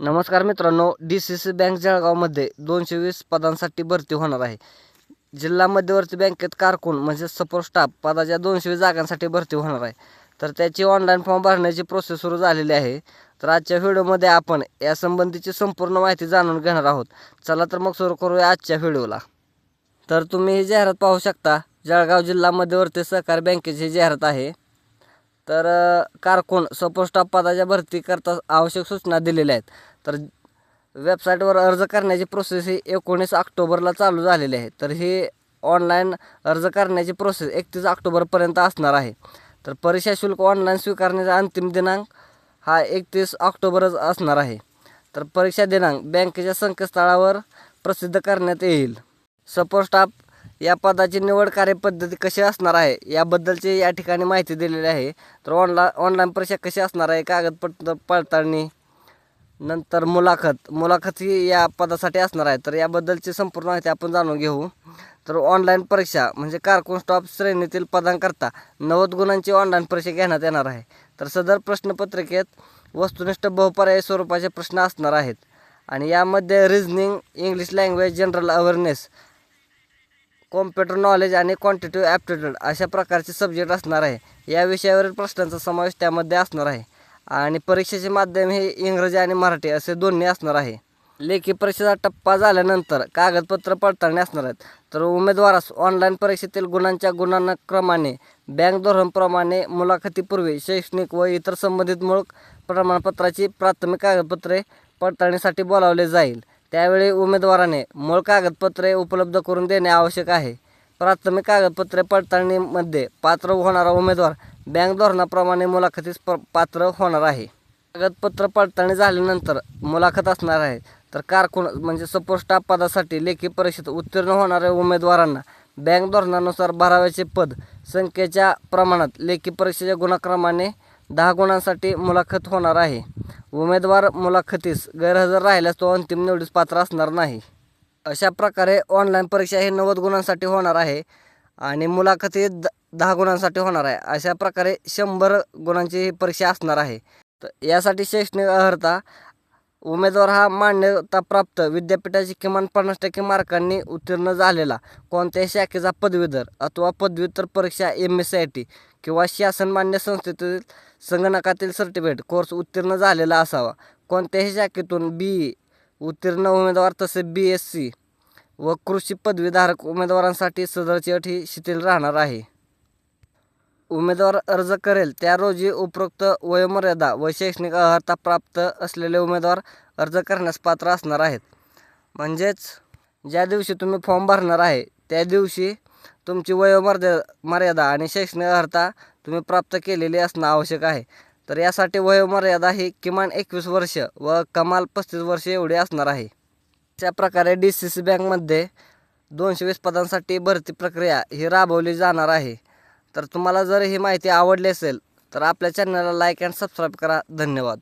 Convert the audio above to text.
नमस्कार मित्रांनो D C C bank जळगावमध्ये दोनशे वीस पदांसाठी भरती होणार आहे. जिल्हा मध्यवर्ती बँकेत कारकून म्हणजे सपोर्ट स्टाफ पदाच्या दोनशे वीस जागांसाठी भरती होणार आहे. तर त्याची ऑनलाईन फॉर्म भरण्याची प्रोसेस सुरू झालेली आहे. तर आजच्या व्हिडिओमध्ये आपण यासंबंधीची संपूर्ण माहिती जाणून घेणार आहोत. चला तर मग सुरू करूया आजच्या व्हिडिओला. तर तुम्ही ही जाहिरात पाहू शकता जळगाव जिल्हा मध्यवर्ती सहकारी बँकेची जाहिरात आहे. तर कारकून सपोस्टाफ पदाच्या भरती करता आवश्यक सूचना दिलेल्या आहेत. तर वेबसाईटवर अर्ज करण्याची प्रोसेस ही एकोणीस ऑक्टोबरला चालू झालेली आहे. तर ही ऑनलाईन अर्ज करण्याची प्रोसेस एकतीस ऑक्टोबरपर्यंत असणार आहे. तर परीक्षा शुल्क ऑनलाईन स्वीकारण्याचा अंतिम दिनांक हा एकतीस ऑक्टोबरच असणार आहे. तर परीक्षा दिनांक बँकेच्या संकेतस्थळावर प्रसिद्ध करण्यात येईल. सपोर्ट स्टाफ या पदाची निवड कार्यपद्धती कशी असणार आहे? याबद्दलची या ठिकाणी माहिती दिलेली आहे. तर ऑनला ऑनलाईन परीक्षा कशी असणार आहे? कागदपत्र पडताळणी नंतर मुलाखत. मुलाखत ही या पदासाठी असणार आहे. तर याबद्दलची संपूर्ण माहिती आपण जाणून घेऊ. तर ऑनलाईन परीक्षा म्हणजे कारकून स्टॉप श्रेणीतील पदांकरता नव्वद गुणांची ऑनलाईन परीक्षा घेण्यात येणार आहे. तर सदर प्रश्नपत्रिकेत वस्तुनिष्ठ बहुपर्यायी स्वरूपाचे प्रश्न असणार आहेत. आणि यामध्ये reasoning English language general awareness computer knowledge आणि क्वांटिटिव्ह ॲप्टिट्यूड अशा प्रकारचे सब्जेक्ट असणार आहे. या विषयावरील प्रश्नांचा समावेश त्यामध्ये असणार आहे. आणि परीक्षेचे माध्यम हे इंग्रजी आणि मराठी असे दोन्ही असणार आहे. लेखी परीक्षेचा टप्पा झाल्यानंतर कागदपत्र पडताळणी असणार आहेत. तर उमेदवारास ऑनलाईन परीक्षेतील गुणांच्या गुणांक्रमाने बँक धोरणप्रमाणे मुलाखतीपूर्वी शैक्षणिक व इतर संबंधित मूळ प्रमाणपत्राची प्राथमिक कागदपत्रे पडताळणीसाठी बोलावले जाईल. त्यावेळी उमेदवाराने मूळ कागदपत्रे उपलब्ध करून देणे आवश्यक आहे. प्राथमिक कागदपत्रे पडताळणीमध्ये पात्र होणारा उमेदवार बँक धोरणाप्रमाणे मुलाखतीस प पात्र होणार आहे. कागदपत्र पडताळणी झाल्यानंतर मुलाखत असणार आहे. तर कारकून म्हणजे सपोर्ट स्टाफ पदासाठी लेखी परीक्षेत उत्तीर्ण होणाऱ्या उमेदवारांना बँक धोरणानुसार भराव्याचे पद संख्येच्या प्रमाणात लेखी परीक्षेच्या गुणाक्रमाने दहा गुणांसाठी मुलाखत होणार आहे. उमेदवार मुलाखतीस गैरहजर राहिल्यास तो अंतिम निवडीस पात्र असणार नाही. अशा प्रकारे ऑनलाईन परीक्षा ही नव्वद गुणांसाठी होणार आहे आणि मुलाखती द दहा गुणांसाठी होणार आहे. अशा प्रकारे शंभर गुणांची ही परीक्षा असणार आहे. तर यासाठी शैक्षणिक अर्हता उमेदवार हा मान्यताप्राप्त विद्यापीठाची किमान पन्नास टक्के मार्कांनी उत्तीर्ण झालेला कोणत्याही शाखेचा पदवीधर अथवा पदव्युत्तर परीक्षा M S C I T किंवा शासनमान्य संस्थेतील संगणकातील सर्टिफिकेट कोर्स उत्तीर्ण झालेला असावा. कोणत्याही शाखेतून बी ई उत्तीर्ण उमेदवार तसे बी एस सी व कृषी पदवीधारक उमेदवारांसाठी सदरची अट ही शिथिल राहणार आहे. उमेदवार अर्ज करेल त्या रोजी उपरोक्त वयोमर्यादा व शैक्षणिक अर्हता प्राप्त असलेले उमेदवार अर्ज करण्यास पात्र असणार आहेत. म्हणजेच ज्या दिवशी तुम्ही फॉर्म भरणार आहे त्या दिवशी तुमची वयोमर्या मर्यादा आणि शैक्षणिक अर्हता तुम्ही प्राप्त केलेली असणं आवश्यक आहे. तर यासाठी वयोमर्यादा ही किमान एकवीस वर्ष व कमाल पस्तीस वर्ष एवढी असणार आहे. अशा प्रकारे डी सी सी बँकमध्ये दोनशे वीस पदांसाठी भरती प्रक्रिया ही राबवली जाणार आहे. तर तुम्हाला जर ही माहिती आवडली असेल तर आपल्या चॅनलला लाईक अँड सबस्क्राईब करा. धन्यवाद.